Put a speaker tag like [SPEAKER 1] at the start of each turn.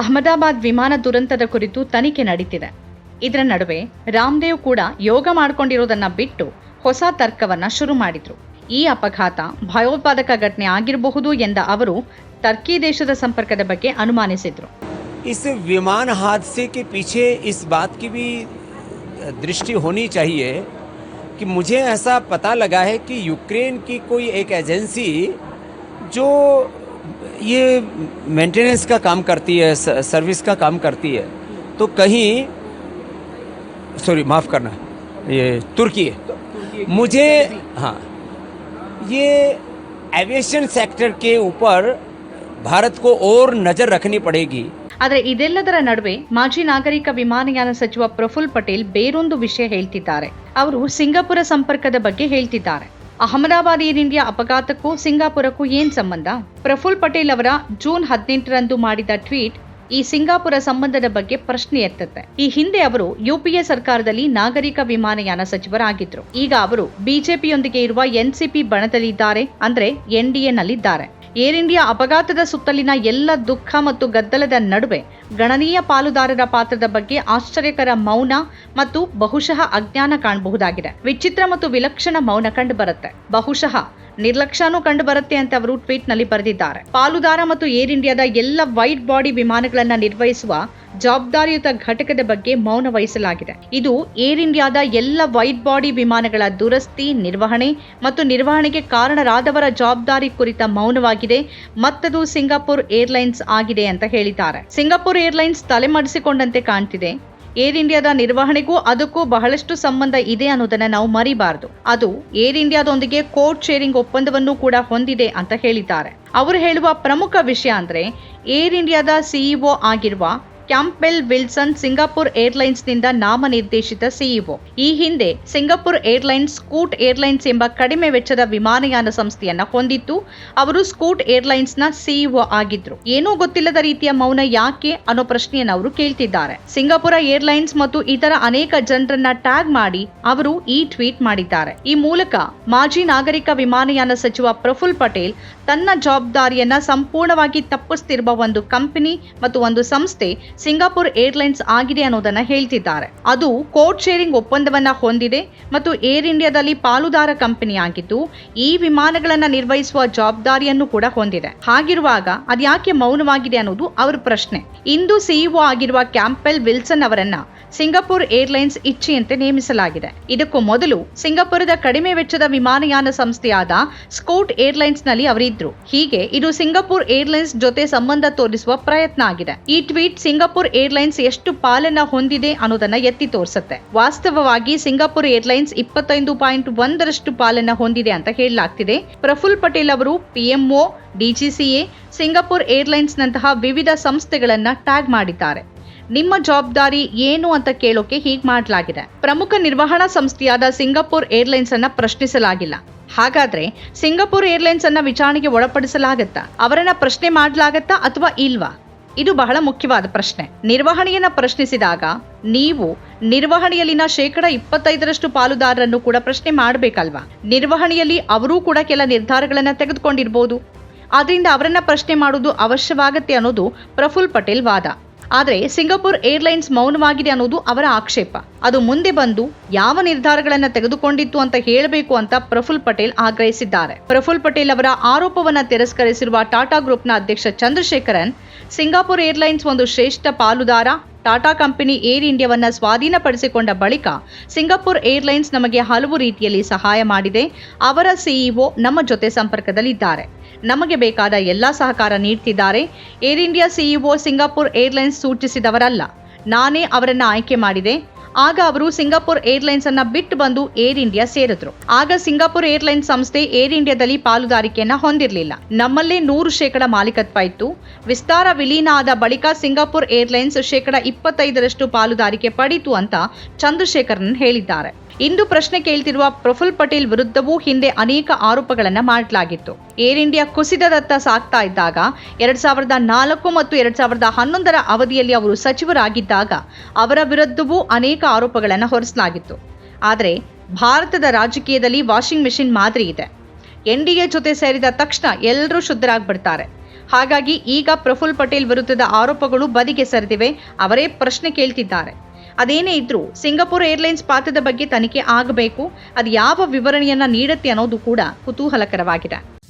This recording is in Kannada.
[SPEAKER 1] ಅಹಮದಾಬಾದ್ ವಿಮಾನ ದುರಂತದ ಕುರಿತು ತನಿಖೆ ನಡೀತಿದೆ ಇದರ ನಡುವೆ ರಾಮದೇವ್ ಕೂಡ ಯೋಗ ಮಾಡ್ಕೊಂಡಿರೋದನ್ನ ಬಿಟ್ಟು ಹೊಸ ತರ್ಕವನ್ನ ಶುರು ಮಾಡಿದ್ರು ಈ ಅಪಘಾತ ಭಯೋತ್ಪಾದಕ ಘಟನೆ ಆಗಿರಬಹುದು ಎಂದ ಅವರು ಟರ್ಕಿ ದೇಶದ ಸಂಪರ್ಕದ ಬಗ್ಗೆ ಅನುಮಾನಿಸಿದ್ರು
[SPEAKER 2] इस विमान हादसे के पीछे इस बात की भी दृष्टि होनी चाहिए कि मुझे ऐसा पता लगा है कि यूक्रेन की कोई एक एजेंसी जो ये मेंटेनेंस का काम करती है स- सर्विस का काम करती है तो कहीं सॉरी माफ़ करना ये तुर्की है मुझे हाँ ये एविएशन सेक्टर के ऊपर भारत को और नज़र रखनी पड़ेगी
[SPEAKER 1] ಆದರೆ ಇದೆಲ್ಲದರ ನಡುವೆ ಮಾಜಿ ನಾಗರಿಕ ವಿಮಾನಯಾನ ಸಚಿವ ಪ್ರಫುಲ್ ಪಟೇಲ್ ಬೇರೊಂದು ವಿಷಯ ಹೇಳ್ತಿದ್ದಾರೆ ಅವರು ಸಿಂಗಾಪುರ ಸಂಪರ್ಕದ ಬಗ್ಗೆ ಹೇಳ್ತಿದ್ದಾರೆ ಅಹಮದಾಬಾದ್ ಏರ್ ಇಂಡಿಯಾ ಅಪಘಾತಕ್ಕೂ ಸಿಂಗಾಪುರಕ್ಕೂ ಏನ್ ಸಂಬಂಧ? ಪ್ರಫುಲ್ ಪಟೇಲ್ ಅವರ ಜೂನ್ ಹದಿನೆಂಟರಂದು ಮಾಡಿದ ಟ್ವೀಟ್ ಈ ಸಿಂಗಾಪುರ ಸಂಬಂಧದ ಬಗ್ಗೆ ಪ್ರಶ್ನೆ ಎತ್ತತ್ತೆ. ಈ ಹಿಂದೆ ಅವರು ಯುಪಿಎ ಸರ್ಕಾರದಲ್ಲಿ ನಾಗರಿಕ ವಿಮಾನಯಾನ ಸಚಿವರಾಗಿದ್ರು. ಈಗ ಅವರು ಬಿಜೆಪಿಯೊಂದಿಗೆ ಇರುವ ಎನ್ಸಿಪಿ ಬಣದಲ್ಲಿದ್ದಾರೆ, ಅಂದ್ರೆ ಎನ್ಡಿಎ ನಲ್ಲಿದ್ದಾರೆ ಏರ್ ಇಂಡಿಯಾ ಅಪಘಾತದ ಸುತ್ತಲಿನ ಎಲ್ಲ ದುಃಖ ಮತ್ತು ಗದ್ದಲದ ನಡುವೆ ಗಣನೀಯ ಪಾಲುದಾರರ ಪಾತ್ರದ ಬಗ್ಗೆ ಆಶ್ಚರ್ಯಕರ ಮೌನ ಮತ್ತು ಬಹುಶಃ ಅಜ್ಞಾನ ಕಾಣಬಹುದಾಗಿದೆ. ವಿಚಿತ್ರ ಮತ್ತು ವಿಲಕ್ಷಣ ಮೌನ ಕಂಡು ಬರುತ್ತೆ ಬಹುಶಃ ನಿರ್ಲಕ್ಷ್ಯನೂ ಕಂಡು ಬರುತ್ತೆ ಅಂತ ಅವರು ಟ್ವೀಟ್ನಲ್ಲಿ ಬರೆದಿದ್ದಾರೆ. ಪಾಲುದಾರ ಮತ್ತು ಏರ್ ಇಂಡಿಯಾದ ಎಲ್ಲ ವೈಟ್ ಬಾಡಿ ವಿಮಾನಗಳನ್ನು ನಿರ್ವಹಿಸುವ ಜವಾಬ್ದಾರಿಯುತ ಘಟಕದ ಬಗ್ಗೆ ಮೌನ ವಹಿಸಲಾಗಿದೆ. ಇದು ಏರ್ ಇಂಡಿಯಾದ ಎಲ್ಲ ವೈಟ್ ಬಾಡಿ ವಿಮಾನಗಳ ದುರಸ್ತಿ, ನಿರ್ವಹಣೆ ಮತ್ತು ನಿರ್ವಹಣೆಗೆ ಕಾರಣರಾದವರ ಜವಾಬ್ದಾರಿ ಕುರಿತ ಮೌನವಾಗಿದೆ. ಮತ್ತದು ಸಿಂಗಾಪುರ್ ಏರ್ಲೈನ್ಸ್ ಆಗಿದೆ ಅಂತ ಹೇಳಿದ್ದಾರೆ. ಸಿಂಗಾಪುರ್ ಏರ್ಲೈನ್ಸ್ ತಲೆಮಡಿಸಿಕೊಂಡಂತೆ ಕಾಣ್ತಿದೆ. ಏರ್ ಇಂಡಿಯಾದ ನಿರ್ವಹಣೆಗೂ ಅದಕ್ಕೂ ಬಹಳಷ್ಟು ಸಂಬಂಧ ಇದೆ ಅನ್ನೋದನ್ನ ನಾವು ಮರಿಬಾರದು. ಅದು ಏರ್ ಇಂಡಿಯಾದೊಂದಿಗೆ ಕೋಡ್ ಶೇರಿಂಗ್ ಒಪ್ಪಂದವನ್ನು ಕೂಡ ಹೊಂದಿದೆ ಅಂತ ಹೇಳಿದ್ದಾರೆ. ಅವರು ಹೇಳುವ ಪ್ರಮುಖ ವಿಷಯ ಅಂದ್ರೆ, ಏರ್ ಇಂಡಿಯಾದ ಸಿಇಒ ಆಗಿರುವ ಕ್ಯಾಂಪೆಲ್ ವಿಲ್ಸನ್ ಸಿಂಗಾಪುರ್ ಏರ್ಲೈನ್ಸ್ನಿಂದ ನಾಮನಿರ್ದೇಶಿತ ಸಿಇಒ. ಈ ಹಿಂದೆ ಸಿಂಗಾಪುರ್ ಏರ್ಲೈನ್ಸ್ ಸ್ಕೂಟ್ ಏರ್ಲೈನ್ಸ್ ಎಂಬ ಕಡಿಮೆ ವೆಚ್ಚದ ವಿಮಾನಯಾನ ಸಂಸ್ಥೆಯನ್ನ ಹೊಂದಿತ್ತು. ಅವರು ಸ್ಕೂಟ್ ಏರ್ಲೈನ್ಸ್ನ ಸಿಇಒ ಆಗಿದ್ರು. ಏನೂ ಗೊತ್ತಿಲ್ಲದ ರೀತಿಯ ಮೌನ ಯಾಕೆ ಅನ್ನೋ ಪ್ರಶ್ನೆಯನ್ನು ಅವರು ಕೇಳ್ತಿದ್ದಾರೆ. ಸಿಂಗಾಪುರ ಏರ್ಲೈನ್ಸ್ ಮತ್ತು ಇತರ ಅನೇಕ ಜನರನ್ನ ಟ್ಯಾಗ್ ಮಾಡಿ ಅವರು ಈ ಟ್ವೀಟ್ ಮಾಡಿದ್ದಾರೆ. ಈ ಮೂಲಕ ಮಾಜಿ ನಾಗರಿಕ ವಿಮಾನಯಾನ ಸಚಿವ ಪ್ರಫುಲ್ ಪಟೇಲ್ ತನ್ನ ಜವಾಬ್ದಾರಿಯನ್ನು ಸಂಪೂರ್ಣವಾಗಿ ತಪ್ಪಿಸ್ತಿರುವ ಒಂದು ಕಂಪನಿ ಮತ್ತು ಒಂದು ಸಂಸ್ಥೆ ಸಿಂಗಾಪುರ್ ಏರ್ಲೈನ್ಸ್ ಆಗಿದೆ ಅನ್ನೋದನ್ನ ಹೇಳ್ತಿದ್ದಾರೆ. ಅದು ಕೋಡ್ ಶೇರಿಂಗ್ ಒಪ್ಪಂದವನ್ನ ಹೊಂದಿದೆ ಮತ್ತು ಏರ್ ಇಂಡಿಯಾದಲ್ಲಿ ಪಾಲುದಾರ ಕಂಪನಿ ಆಗಿದ್ದು, ಈ ವಿಮಾನಗಳನ್ನು ನಿರ್ವಹಿಸುವ ಜವಾಬ್ದಾರಿಯನ್ನು ಕೂಡ ಹೊಂದಿದೆ. ಹಾಗಿರುವಾಗ ಅದ್ಯಾಕೆ ಮೌನವಾಗಿದೆ ಅನ್ನೋದು ಅವರ ಪ್ರಶ್ನೆ. ಇಂದು ಸಿಇಒ ಆಗಿರುವ ಕ್ಯಾಂಪೆಲ್ ವಿಲ್ಸನ್ ಅವರನ್ನ ಸಿಂಗಾಪುರ್ ಏರ್ಲೈನ್ಸ್ ಇಚ್ಛೆಯಂತೆ ನೇಮಿಸಲಾಗಿದೆ. ಇದಕ್ಕೂ ಮೊದಲು ಸಿಂಗಾಪುರದ ಕಡಿಮೆ ವೆಚ್ಚದ ವಿಮಾನಯಾನ ಸಂಸ್ಥೆಯಾದ ಸ್ಕೋಟ್ ಏರ್ಲೈನ್ಸ್ನಲ್ಲಿ ಅವರಿದ್ರು ಹೀಗೆ ಇದು ಸಿಂಗಾಪುರ್ ಏರ್ಲೈನ್ಸ್ ಜೊತೆ ಸಂಬಂಧ ತೋರಿಸುವ ಪ್ರಯತ್ನ ಆಗಿದೆ. ಈ ಟ್ವೀಟ್ ಸಿಂಗಾಪುರ್ ಏರ್ಲೈನ್ಸ್ ಎಷ್ಟು ಪಾಲನ್ನ ಹೊಂದಿದೆ ಅನ್ನೋದನ್ನ ಎತ್ತಿ ತೋರಿಸುತ್ತೆ. ವಾಸ್ತವವಾಗಿ ಸಿಂಗಾಪುರ್ ಏರ್ಲೈನ್ಸ್ ಇಪ್ಪತ್ತೈದು ಪಾಯಿಂಟ್ ಒಂದರಷ್ಟು ಪಾಲನ್ನ ಹೊಂದಿದೆ ಅಂತ ಹೇಳಲಾಗ್ತಿದೆ. ಪ್ರಫುಲ್ ಪಟೇಲ್ ಅವರು, ಪಿಎಂಒ, ಡಿಜಿಸಿಎ, ಸಿಂಗಾಪುರ್ ಏರ್ಲೈನ್ಸ್ನಂತಹ ವಿವಿಧ ಸಂಸ್ಥೆಗಳನ್ನ ಟ್ಯಾಗ್ ಮಾಡಿದ್ದಾರೆ. ನಿಮ್ಮ ಜವಾಬ್ದಾರಿ ಏನು ಅಂತ ಕೇಳೋಕೆ ಹೀಗೆ ಮಾಡಲಾಗಿದೆ. ಪ್ರಮುಖ ನಿರ್ವಹಣಾ ಸಂಸ್ಥೆಯಾದ ಸಿಂಗಾಪುರ್ ಏರ್ಲೈನ್ಸ್ ಅನ್ನ ಪ್ರಶ್ನಿಸಲಾಗಿಲ್ಲ. ಹಾಗಾದ್ರೆ ಸಿಂಗಾಪುರ್ ಏರ್ಲೈನ್ಸ್ ಅನ್ನ ವಿಚಾರಣೆಗೆ ಒಳಪಡಿಸಲಾಗತ್ತಾ? ಅವರನ್ನ ಪ್ರಶ್ನೆ ಮಾಡಲಾಗತ್ತಾ ಅಥವಾ ಇಲ್ವಾ? ಇದು ಬಹಳ ಮುಖ್ಯವಾದ ಪ್ರಶ್ನೆ. ನಿರ್ವಹಣೆಯನ್ನ ಪ್ರಶ್ನಿಸಿದಾಗ ನೀವು ನಿರ್ವಹಣೆಯಲ್ಲಿನ ಶೇಕಡ ಇಪ್ಪತ್ತೈದರಷ್ಟು ಪಾಲುದಾರರನ್ನು ಕೂಡ ಪ್ರಶ್ನೆ ಮಾಡಬೇಕಲ್ವಾ? ನಿರ್ವಹಣೆಯಲ್ಲಿ ಅವರೂ ಕೂಡ ಕೆಲ ನಿರ್ಧಾರಗಳನ್ನ ತೆಗೆದುಕೊಂಡಿರ್ಬೋದು. ಆದ್ರಿಂದ ಅವರನ್ನ ಪ್ರಶ್ನೆ ಮಾಡುವುದು ಅವಶ್ಯವಾಗತ್ತೆ ಅನ್ನೋದು ಪ್ರಫುಲ್ ಪಟೇಲ್ ವಾದ. ಆದರೆ ಸಿಂಗಾಪುರ್ ಏರ್ಲೈನ್ಸ್ ಮೌನವಾಗಿದೆ ಅನ್ನೋದು ಅವರ ಆಕ್ಷೇಪ. ಅದು ಮುಂದೆ ಬಂದು ಯಾವ ನಿರ್ಧಾರಗಳನ್ನು ತೆಗೆದುಕೊಂಡಿತ್ತು ಅಂತ ಹೇಳಬೇಕು ಅಂತ ಪ್ರಫುಲ್ ಪಟೇಲ್ ಆಗ್ರಹಿಸಿದ್ದಾರೆ. ಪ್ರಫುಲ್ ಪಟೇಲ್ ಅವರ ಆರೋಪವನ್ನು ತಿರಸ್ಕರಿಸಿರುವ ಟಾಟಾ ಗ್ರೂಪ್ನ ಅಧ್ಯಕ್ಷ ಚಂದ್ರಶೇಖರನ್ ಸಿಂಗಾಪುರ್ ಏರ್ಲೈನ್ಸ್ ಒಂದು ಶ್ರೇಷ್ಠ ಪಾಲುದಾರ, ಟಾಟಾ ಕಂಪನಿ ಏರ್ ಇಂಡಿಯಾವನ್ನ ಸ್ವಾಧೀನಪಡಿಸಿಕೊಂಡ ಬಳಿಕ ಸಿಂಗಾಪುರ್ ಏರ್ಲೈನ್ಸ್ ನಮಗೆ ಹಲವು ರೀತಿಯಲ್ಲಿ ಸಹಾಯ ಮಾಡಿದೆ. ಅವರ ಸಿಇಒ ನಮ್ಮ ಜೊತೆ ಸಂಪರ್ಕದಲ್ಲಿದ್ದಾರೆ. ನಮಗೆ ಬೇಕಾದ ಎಲ್ಲ ಸಹಕಾರ ನೀಡ್ತಿದ್ದಾರೆ. Air India CEO Singapore Airlines ಸೂಚಿಸಿದವರಲ್ಲ, ನಾನೇ ಅವರನ್ನು ಆಯ್ಕೆ ಮಾಡಿದೆ. ಆಗ ಅವರು ಸಿಂಗಾಪುರ್ ಏರ್ಲೈನ್ಸ್ ಅನ್ನ ಬಿಟ್ಟು ಬಂದು ಏರ್ ಇಂಡಿಯಾ ಸೇರಿದ್ರು. ಆಗ ಸಿಂಗಾಪುರ್ ಏರ್ಲೈನ್ಸ್ ಸಂಸ್ಥೆ ಏರ್ ಇಂಡಿಯಾದಲ್ಲಿ ಪಾಲುದಾರಿಕೆಯನ್ನ ಹೊಂದಿರಲಿಲ್ಲ. ನಮ್ಮಲ್ಲೇ ನೂರು ಶೇಕಡ ಮಾಲೀಕತ್ವ ಇತ್ತು. ವಿಸ್ತಾರ ವಿಲೀನ ಆದ ಬಳಿಕ ಸಿಂಗಾಪುರ್ ಏರ್ಲೈನ್ಸ್ ಶೇಕಡ ಇಪ್ಪತ್ತೈದರಷ್ಟು ಪಾಲುದಾರಿಕೆ ಪಡಿತು ಅಂತ ಚಂದ್ರಶೇಖರನ್ ಹೇಳಿದ್ದಾರೆ. ಇಂದು ಪ್ರಶ್ನೆ ಕೇಳ್ತಿರುವ ಪ್ರಫುಲ್ ಪಟೇಲ್ ವಿರುದ್ಧವೂ ಹಿಂದೆ ಅನೇಕ ಆರೋಪಗಳನ್ನು ಮಾಡಲಾಗಿತ್ತು. ಏರ್ ಇಂಡಿಯಾ ಕುಸಿತದತ್ತ ಸಾಗ್ತಾ ಇದ್ದಾಗ, ಎರಡ್ ಸಾವಿರದ ನಾಲ್ಕು ಮತ್ತು ಎರಡ್ ಸಾವಿರದ ಹನ್ನೊಂದರ ಅವಧಿಯಲ್ಲಿ ಅವರು ಸಚಿವರಾಗಿದ್ದಾಗ ಅವರ ವಿರುದ್ಧವೂ ಅನೇಕ ಆರೋಪಗಳನ್ನು ಹೊರಿಸಲಾಗಿತ್ತು. ಆದರೆ, ಭಾರತದ ರಾಜಕೀಯದಲ್ಲಿ ವಾಷಿಂಗ್ ಮೆಷಿನ್ ಮಾದರಿ ಇದೆ. ಎನ್ ಡಿ ಎ ಜೊತೆ ಸೇರಿದ ತಕ್ಷಣ ಎಲ್ಲರೂ ಶುದ್ಧರಾಗ್ಬಿಡ್ತಾರೆ. ಹಾಗಾಗಿ ಈಗ ಪ್ರಫುಲ್ ಪಟೇಲ್ ವಿರುದ್ಧದ ಆರೋಪಗಳು ಬದಿಗೆ ಸರಿದಿವೆ, ಅವರೇ ಪ್ರಶ್ನೆ ಕೇಳ್ತಿದ್ದಾರೆ. ಅದೇನೇ ಇದ್ರೂ ಸಿಂಗಾಪುರ್ ಏರ್ಲೈನ್ಸ್ ಪಾತ್ರದ ಬಗ್ಗೆ ತನಿಖೆ ಆಗಬೇಕು, ಅದು ಯಾವ ವಿವರಣೆಯನ್ನ ನೀಡುತ್ತೆ ಅನ್ನೋದು ಕೂಡ ಕುತೂಹಲಕರವಾಗಿದೆ.